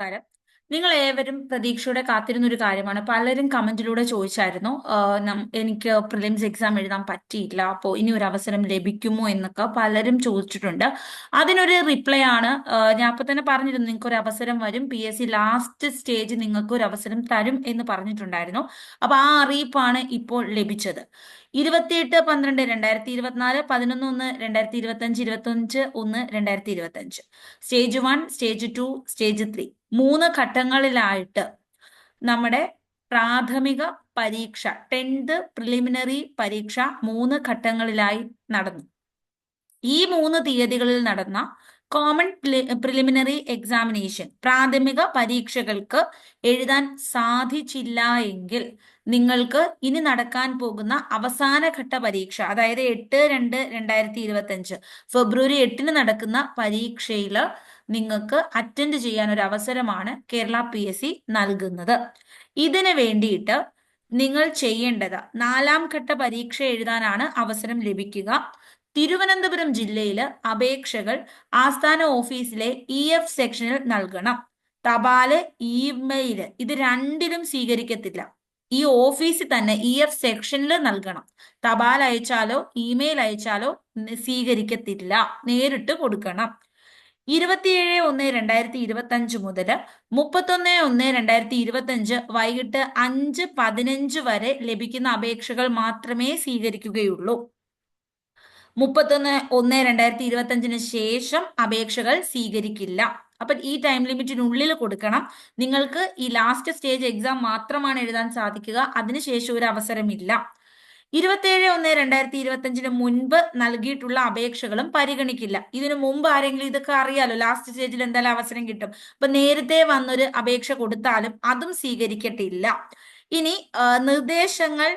നമസ്കാരം. നിങ്ങൾ ഏവരും പ്രതീക്ഷയോടെ കാത്തിരുന്ന ഒരു കാര്യമാണ്. പലരും കമന്റിലൂടെ ചോദിച്ചായിരുന്നു എനിക്ക് പ്രിലിംസ് എക്സാം എഴുതാൻ പറ്റിയില്ല അപ്പോൾ ഇനി ഒരു അവസരം ലഭിക്കുമോ? എന്നൊക്കെ പലരും ചോദിച്ചിട്ടുണ്ട്. അതിനൊരു റിപ്ലൈ ആണ്. ഞാൻ അപ്പൊ തന്നെ പറഞ്ഞിരുന്നു നിങ്ങൾക്ക് ഒരു അവസരം വരും P S C last stage നിങ്ങൾക്ക് ഒരു അവസരം തരും എന്ന് പറഞ്ഞിട്ടുണ്ടായിരുന്നു. അപ്പൊ ആ അറിയിപ്പാണ് ഇപ്പോൾ ലഭിച്ചത്. ഇരുപത്തിയെട്ട് പന്ത്രണ്ട് രണ്ടായിരത്തി ഇരുപത്തിനാല് പതിനൊന്ന് ഒന്ന് രണ്ടായിരത്തി ഇരുപത്തി അഞ്ച് ഇരുപത്തി അഞ്ച് ഒന്ന് രണ്ടായിരത്തി ഇരുപത്തി അഞ്ച് stage one stage two stage three. മൂന്ന് ഘട്ടങ്ങളിലായിട്ട് നമ്മുടെ പ്രാഥമിക പരീക്ഷ ടെൻത്ത് പ്രിലിമിനറി പരീക്ഷ മൂന്ന് ഘട്ടങ്ങളിലായി നടന്നു. ഈ മൂന്ന് തീയതികളിൽ നടന്ന കോമൺ പ്രിലിമിനറി എക്സാമിനേഷൻ പ്രാഥമിക പരീക്ഷകൾക്ക് എഴുതാൻ സാധിച്ചില്ല എങ്കിൽ നിങ്ങൾക്ക് ഇനി നടക്കാൻ പോകുന്ന അവസാന ഘട്ട പരീക്ഷ അതായത് എട്ട് രണ്ട് രണ്ടായിരത്തി ഇരുപത്തി അഞ്ച് ഫെബ്രുവരി എട്ടിന് നടക്കുന്ന പരീക്ഷയിൽ നിങ്ങൾക്ക് അറ്റൻഡ് ചെയ്യാൻ ഒരു അവസരമാണ് കേരള പി എസ് സി നൽകുന്നത്. ഇതിന് വേണ്ടിയിട്ട് നിങ്ങൾ ചെയ്യേണ്ടത് നാലാം ഘട്ട പരീക്ഷ എഴുതാനാണ് അവസരം ലഭിക്കുക. തിരുവനന്തപുരം ജില്ലയിൽ അപേക്ഷകൾ ആസ്ഥാന ഓഫീസിലെ ഇ എഫ് സെക്ഷനിൽ നൽകണം. തപാൽ ഇമെയിൽ ഇത് രണ്ടിലും സ്വീകരിക്കത്തില്ല. ഈ ഓഫീസിൽ തന്നെ ഇ എഫ് സെക്ഷനിൽ നൽകണം. തപാൽ അയച്ചാലോ ഇമെയിൽ അയച്ചാലോ സ്വീകരിക്കത്തില്ല. നേരിട്ട് കൊടുക്കണം. ഇരുപത്തിയേഴ് ഒന്ന് രണ്ടായിരത്തി ഇരുപത്തി അഞ്ച് മുതൽ മുപ്പത്തൊന്ന് ഒന്ന് രണ്ടായിരത്തി ഇരുപത്തി അഞ്ച് വൈകിട്ട് അഞ്ച് പതിനഞ്ച് വരെ ലഭിക്കുന്ന അപേക്ഷകൾ മാത്രമേ സ്വീകരിക്കുകയുള്ളൂ. മുപ്പത്തൊന്ന് ഒന്ന് രണ്ടായിരത്തി ഇരുപത്തി അഞ്ചിന് ശേഷം അപേക്ഷകൾ സ്വീകരിക്കില്ല. അപ്പൊ ഈ ടൈം ലിമിറ്റിനുള്ളിൽ കൊടുക്കണം. നിങ്ങൾക്ക് ഈ ലാസ്റ്റ് സ്റ്റേജ് എക്സാം മാത്രമാണ് എഴുതാൻ സാധിക്കുക. അതിനുശേഷം ഒരു അവസരമില്ല. ഇരുപത്തേഴ് ഒന്ന് രണ്ടായിരത്തി ഇരുപത്തഞ്ചിന് മുൻപ് നൽകിയിട്ടുള്ള അപേക്ഷകളും പരിഗണിക്കില്ല. ഇതിനു മുമ്പ് ആരെങ്കിലും ഇതൊക്കെ അറിയാലോ? ലാസ്റ്റ് സ്റ്റേജിൽ എന്തായാലും അവസരം കിട്ടും. അപ്പൊ നേരത്തെ വന്നൊരു അപേക്ഷ കൊടുത്താലും അതും സ്വീകരിക്കട്ടില്ല ഇനി നിർദ്ദേശങ്ങൾ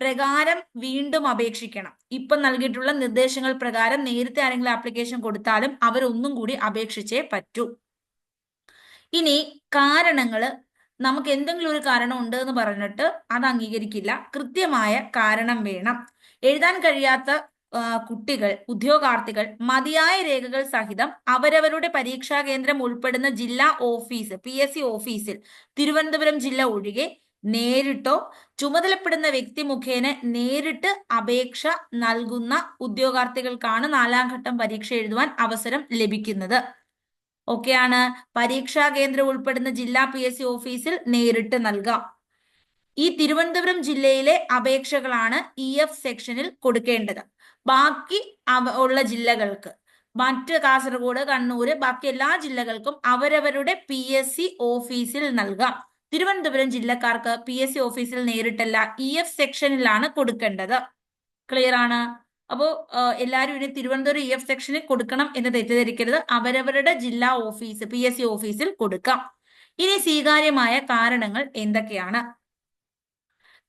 പ്രകാരം വീണ്ടും അപേക്ഷിക്കണം. ഇപ്പൊ നൽകിയിട്ടുള്ള നിർദ്ദേശങ്ങൾ പ്രകാരം നേരത്തെ ആരെങ്കിലും ആപ്ലിക്കേഷൻ കൊടുത്താലും അവരൊന്നും കൂടി അപേക്ഷിച്ചേ പറ്റൂ. ഇനി കാരണങ്ങൾ നമുക്ക് എന്തെങ്കിലും ഒരു കാരണം ഉണ്ട് എന്ന് പറഞ്ഞിട്ട് അത് അംഗീകരിക്കില്ല. കൃത്യമായ കാരണം വേണം. എഴുതാൻ കഴിയാത്ത കുട്ടികൾ ഉദ്യോഗാർത്ഥികൾ മതിയായ രേഖകൾ സഹിതം അവരവരുടെ പരീക്ഷാ കേന്ദ്രം ഉൾപ്പെടുന്ന ജില്ലാ ഓഫീസ് പി എസ് സി ഓഫീസിൽ തിരുവനന്തപുരം ജില്ല ഒഴികെ നേരിട്ടോ ചുമതലപ്പെടുന്ന വ്യക്തി മുഖേന നേരിട്ട് അപേക്ഷ നൽകുന്ന ഉദ്യോഗാർത്ഥികൾക്കാണ് നാലാം ഘട്ടം പരീക്ഷ എഴുതുവാൻ അവസരം ലഭിക്കുന്നത്. ഒക്കെയാണ് പരീക്ഷാ കേന്ദ്രം ഉൾപ്പെടുന്ന ജില്ലാ പി എസ് സി ഓഫീസിൽ നേരിട്ട് നൽകാം. ഈ തിരുവനന്തപുരം ജില്ലയിലെ അപേക്ഷകളാണ് ഇ എഫ് സെക്ഷനിൽ കൊടുക്കേണ്ടത്. ബാക്കി ഉള്ള ജില്ലകൾക്ക് മറ്റ് കാസർഗോഡ് കണ്ണൂര് ബാക്കി എല്ലാ ജില്ലകൾക്കും അവരവരുടെ പി എസ് സി ഓഫീസിൽ നൽകാം. തിരുവനന്തപുരം ജില്ലക്കാർക്ക് പി എസ് സി ഓഫീസിൽ നേരിട്ടല്ല ഇ എഫ് സെക്ഷനിലാണ് കൊടുക്കേണ്ടത്. ക്ലിയർ ആണ്? അപ്പോ എല്ലാവരും ഇനി തിരുവനന്തപുരം ഇ എഫ് സെക്ഷനിൽ കൊടുക്കണം എന്ന് തെറ്റിദ്ധരിക്കരുത്. അവരവരുടെ ജില്ലാ ഓഫീസ് പി എസ് സി ഓഫീസിൽ കൊടുക്കാം. ഇനി സ്വീകാര്യമായ കാരണങ്ങൾ എന്തൊക്കെയാണ്?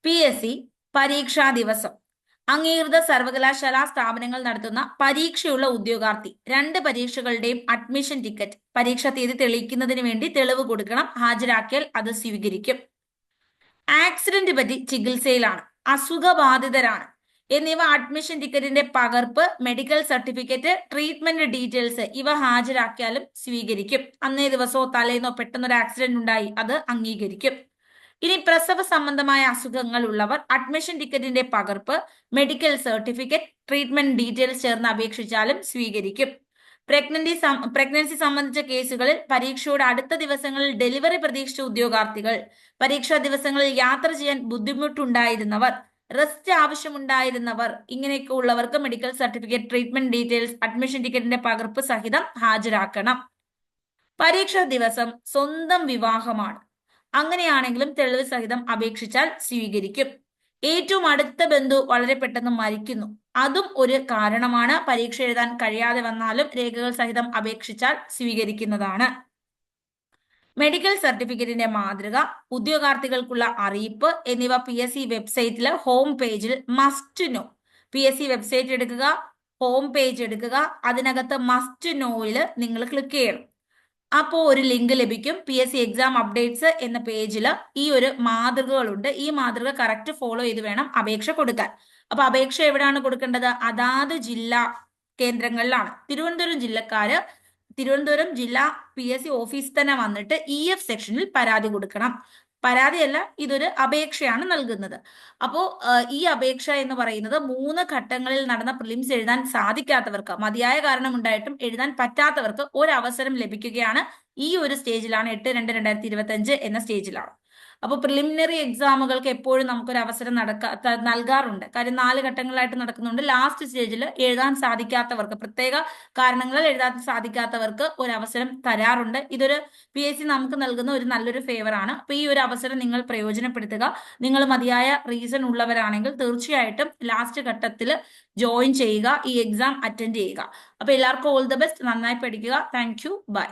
പി എസ് സി പരീക്ഷാ ദിവസം. അംഗീകൃത സർവകലാശാല സ്ഥാപനങ്ങൾ നടത്തുന്ന പരീക്ഷയുള്ള ഉദ്യോഗാർത്ഥി. രണ്ട് പരീക്ഷകളുടെയും അഡ്മിഷൻ ടിക്കറ്റ്. പരീക്ഷാ തീയതി തെളിയിക്കുന്നതിന് വേണ്ടി തെളിവ് കൊടുക്കണം. ഹാജരാക്കിയാൽ അത് സ്വീകരിക്കും. ആക്സിഡന്റ് പറ്റി ചികിത്സയിലാണ്. അസുഖബാധിതരാണ്. എന്നിവ അഡ്മിഷൻ ടിക്കറ്റിന്റെ പകർപ്പ് മെഡിക്കൽ സർട്ടിഫിക്കറ്റ് ട്രീറ്റ്മെന്റ് ഡീറ്റെയിൽസ് ഇവ ഹാജരാക്കിയാലും സ്വീകരിക്കും. അന്നേ ദിവസമോ തലേന്നോ പെട്ടെന്നൊരു ആക്സിഡന്റ് ഉണ്ടായി അത് അംഗീകരിക്കും. ഇനി പ്രസവ സംബന്ധമായ അസുഖങ്ങൾ ഉള്ളവർ അഡ്മിഷൻ ടിക്കറ്റിന്റെ പകർപ്പ് മെഡിക്കൽ സർട്ടിഫിക്കറ്റ് ട്രീറ്റ്മെന്റ് ഡീറ്റെയിൽസ് ചേർന്ന് അപേക്ഷിച്ചാലും സ്വീകരിക്കും. പ്രഗ്നന്റി പ്രഗ്നൻസി സംബന്ധിച്ച കേസുകളിൽ പരീക്ഷയുടെ അടുത്ത ദിവസങ്ങളിൽ ഡെലിവറി പ്രതീക്ഷിച്ച ഉദ്യോഗാർത്ഥികൾ പരീക്ഷാ ദിവസങ്ങളിൽ യാത്ര ചെയ്യാൻ ബുദ്ധിമുട്ടുണ്ടായിരുന്നവർ റെസ്റ്റ് ആവശ്യമുണ്ടായിരുന്നവർ ഇങ്ങനെയൊക്കെ ഉള്ളവർക്ക് medical certificate treatment details admission ടിക്കറ്റിന്റെ പകർപ്പ് സഹിതം ഹാജരാക്കണം. പരീക്ഷാ ദിവസം സ്വന്തം വിവാഹമാണ്. അങ്ങനെയാണെങ്കിലും തെളിവ് സഹിതം അപേക്ഷിച്ചാൽ സ്വീകരിക്കും. ഏറ്റവും അടുത്ത ബന്ധു വളരെ പെട്ടെന്ന് മരിക്കുന്നു. അതും ഒരു കാരണമാണ്. പരീക്ഷ എഴുതാൻ കഴിയാതെ വന്നാലും രേഖകൾ സഹിതം അപേക്ഷിച്ചാൽ സ്വീകരിക്കുന്നതാണ്. മെഡിക്കൽ സർട്ടിഫിക്കറ്റിന്റെ മാതൃക ഉദ്യോഗാർത്ഥികൾക്കുള്ള അറിയിപ്പ് എന്നിവ പി എസ് സി വെബ്സൈറ്റിലെ ഹോം പേജിൽ must know P S C website എടുക്കുക ഹോം പേജ് എടുക്കുക അതിനകത്ത് മസ്റ്റ് നോയിൽ നിങ്ങൾ ക്ലിക്ക് ചെയ്യണം. അപ്പോൾ ഒരു ലിങ്ക് ലഭിക്കും P S C exam updates എന്ന പേജിൽ ഈ ഒരു മാതൃകകളുണ്ട്. ഈ മാതൃക കറക്റ്റ് ഫോളോ ചെയ്ത് വേണം അപേക്ഷ കൊടുക്കാൻ. അപ്പൊ അപേക്ഷ എവിടെയാണ് കൊടുക്കേണ്ടത്? അതാത് ജില്ലാ കേന്ദ്രങ്ങളിലാണ്. തിരുവനന്തപുരം ജില്ലക്കാര് തിരുവനന്തപുരം ജില്ലാ പി എസ് സി ഓഫീസിൽ തന്നെ വന്നിട്ട് ഇ എഫ് സെക്ഷനിൽ പരാതി കൊടുക്കണം. പരാതിയല്ല ഇതൊരു അപേക്ഷയാണ് നൽകുന്നത്. അപ്പോ ഈ അപേക്ഷ എന്ന് പറയുന്നത് മൂന്ന് ഘട്ടങ്ങളിൽ നടന്ന പ്രിലിംസ് എഴുതാൻ സാധിക്കാത്തവർക്ക് മതിയായ കാരണമുണ്ടായിട്ടും എഴുതാൻ പറ്റാത്തവർക്ക് ഒരു അവസരം ലഭിക്കുകയാണ് ഈ ഒരു സ്റ്റേജിലാണ്. എട്ട് രണ്ട് രണ്ടായിരത്തി ഇരുപത്തി അഞ്ച് എന്ന സ്റ്റേജിലാണ്. അപ്പോൾ പ്രിലിമിനറി എക്സാമുകൾക്ക് എപ്പോഴും നമുക്കൊരു അവസരം നടക്ക നൽകാറുണ്ട്. കാര്യം നാല് ഘട്ടങ്ങളായിട്ട് നടക്കുന്നുണ്ട്. ലാസ്റ്റ് സ്റ്റേജിൽ എഴുതാൻ സാധിക്കാത്തവർക്ക് പ്രത്യേക കാരണങ്ങളാൽ എഴുതാൻ സാധിക്കാത്തവർക്ക് ഒരു അവസരം തരാറുണ്ട്. ഇതൊരു പി എസ് സി നമുക്ക് നൽകുന്ന ഒരു നല്ലൊരു ഫേവറാണ് അപ്പൊ ഈ ഒരു അവസരം നിങ്ങൾ പ്രയോജനപ്പെടുത്തുക. നിങ്ങൾ മതിയായ റീസൺ ഉള്ളവരാണെങ്കിൽ തീർച്ചയായിട്ടും ലാസ്റ്റ് ഘട്ടത്തിൽ ജോയിൻ ചെയ്യുക. ഈ എക്സാം അറ്റൻഡ് ചെയ്യുക. അപ്പൊ എല്ലാവർക്കും ഓൾ ദ ബെസ്റ്റ് നന്നായി പഠിക്കുക. Thank you by